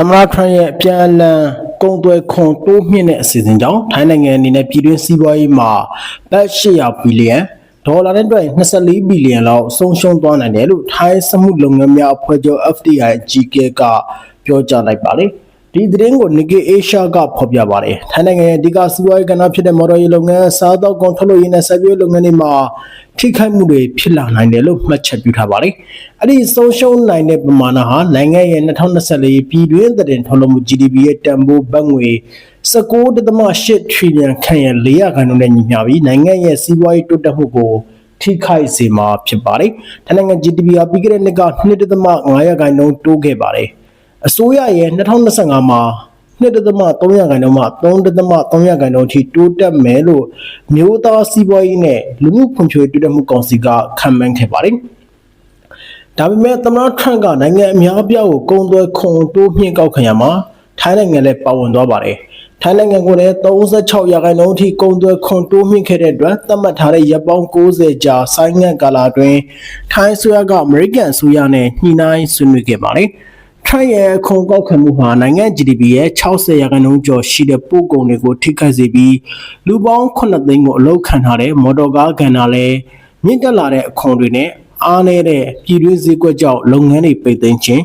သမ္မတထရန့်ရဲ့အပြန်အလှန်ကုန်သွယ်ခွန်တိုးမြင့်တဲ့အစီအစဉ်ကြောင့်ထိုင်းနိုင်ငံအနေနဲ့ပြည်တွင်းစီးပွားရေးမှာဘတ်800ဘီလီယံဒေါ်လာနဲ့တွက်24ဘီလီယံလောက်ဆုံးရှုံးသွားနိုင်တယ်လို့ထိုင်းစမှုလုပ်ငန်းများအဖွဲ့ချုပ် FDI GK ကပြောကြားလိုက်ပါတယ် ဒီသတင်းကို Nikkei Asia ကဖော်ပြပါတယ်။ထိုင်းနိုင်ငံရဲ့အဓိကစီးပွားရေးကဏ္ဍဖြစ်တဲ့မော်တော်ယာဉ်လုပ်ငန်း၊စားသောက်ကုန်ထုတ်လုပ်ရေးနဲ့စိုက်ပျိုးရေးလုပ်ငန်းတွေမှာထိခိုက်မှုတွေဖြစ်လာနိုင်တယ်လို့မှတ်ချက်ပြုထားပါတယ်။အဲ့ဒီဆုံးရှုံးနိုင်တဲ့ပမာဏဟာနိုင်ငံရဲ့2024ပြည်တွင်းသတင်းထုတ်လုပ်မှု GDP ရဲ့တန်ဖိုးဘတ်ငွေ19.8 trillion ခန့်ရဲ့400ခန့်နဲ့ညီမျှပြီးနိုင်ငံရဲ့စီးပွားရေးတိုးတက်မှုကိုထိခိုက်စေမှာဖြစ်ပါတယ်။ထိုင်းနိုင်ငံ GDP ဟာပြီးခဲ့တဲ့နှစ်က2.5ရာခိုင်နှုန်းတိုးခဲ့ပါတယ်။ အစိုးရရဲ့2025မှာ2.3ရာခိုင်နှုန်းမှ3.3ရာခိုင်နှုန်းအထိတိုးတက်မယ်လို့မျိုးသားစီးပွားရေးနဲ့လူမှုဖွံ့ဖြိုးရေးတိုးတက်မှုကောင်စီကခန့်မှန်းခဲ့ပါတယ်။ဒါပေမဲ့သမ္မတထရန့်ကနိုင်ငံအများအပြားကိုကုန်သွယ်ခွန်တိုးမြှင့်ကောက်ခံရမှာထိုင်းနိုင်ငံလည်းပါဝင်သွားပါတယ်။ထိုင်းနိုင်ငံကိုလည်း36ရာခိုင်နှုန်းအထိကုန်သွယ်ခွန်တိုးမြင့်ခဲ့တဲ့အတွက်သတ်မှတ်ထားတဲ့ရပ်ပေါင်း90ကြာဆိုင်းငံ့ကာလအတွင်းထိုင်းအစိုးရကအမေရိကန်အစိုးရနဲ့ညှိနှိုင်းဆွေးနွေးခဲ့ပါတယ်။ ထရန့်ရဲ့ခုံကောက်ခံမှုဟာနိုင်ငံ GDP ရဲ့60ရာခိုင်နှုန်းကျော်ရှိတဲ့ပို့ကုန်တွေကိုထိခိုက်စေပြီးလူပေါင်း9သိန်းကိုအလုခံထားတဲ့မော်တော်ကားကန်တာလည်းမြင့်တက်လာတဲ့အခွန်တွေနဲ့အားနည်းတဲ့ပြည်တွင်းဈေးကွက်ကြောင့်လုပ်ငန်းတွေပိတ်သိမ်းခြင်း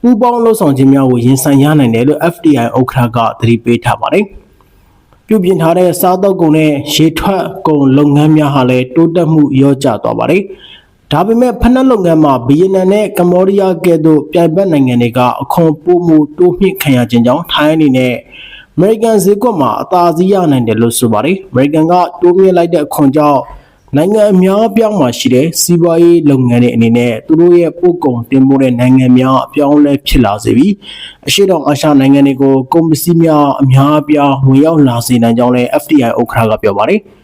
ပူးပေါင်းလှုပ်ဆောင်ခြင်းများကိုရင်ဆိုင်ရနိုင်တယ်လို့ FDI ဥက္ကဋ္ဌကသတိပေးထားပါတယ်။ပြုပြင်ထားတဲ့စားသောက်ကုန်နဲ့ရေထွက်ကုန်လုပ်ငန်းများဟာလည်းတိုးတက်မှုရောကျသွားပါတယ်။ ဒါပေမဲ့ဖက်နက်လုပ်ငန်းမှာဗီယက်နမ်နဲ့ကမ္ဘောဒီးယားကဲ့သို့ပြိုင်ဘက်နိုင်ငံတွေကအခွန်ပိုမိုတိုးမြင့်ခံရခြင်းကြောင့်ထိုင်းအနေနဲ့အမေရိကန်ဈေးကွက်မှာအသာစီးရနိုင်တယ်လို့ဆိုပါတယ်။အမေရိကန်ကတိုးမြင့်လိုက်တဲ့အခွန်ကြောင့်နိုင်ငံအများအပြားမှာရှိတဲ့စီးပွားရေးလုပ်ငန်းတွေအနေနဲ့သူတို့ရဲ့ပို့ကုန်တင်ပို့တဲ့နိုင်ငံများအပြောင်းအလဲဖြစ်လာစေပြီးအရှိတောင်အာရှနိုင်ငံတွေကိုကုန်ပစ္စည်းများအများအပြားဝင်ရောက်လာစေနိုင်ကြောင်းလည်း FDI ဥက္ကဋ္ဌကပြောပါတယ်။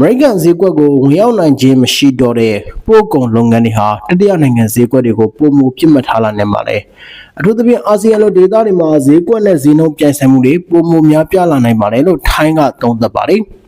အမေရိကန်ဈေးကွက်ကိုဝင်ရောက်နိုင်ခြင်းမရှိတော့တဲ့ပို့ကုန်လုပ်ငန်းတွေဟာတတိယနိုင်ငံဈေးကွက်တွေကိုပုံမူပြစ်မှတ်ထားလာနေမှာလေအထူးသဖြင့်အာဆီယံလိုဒေသတွေမှာဈေးကွက်နဲ့ဈေးနှုန်းပြိုင်ဆိုင်မှုတွေပုံမူများပြားလာနိုင်ပါတယ်လို့ထိုင်းကသုံးသပ်ပါတယ်။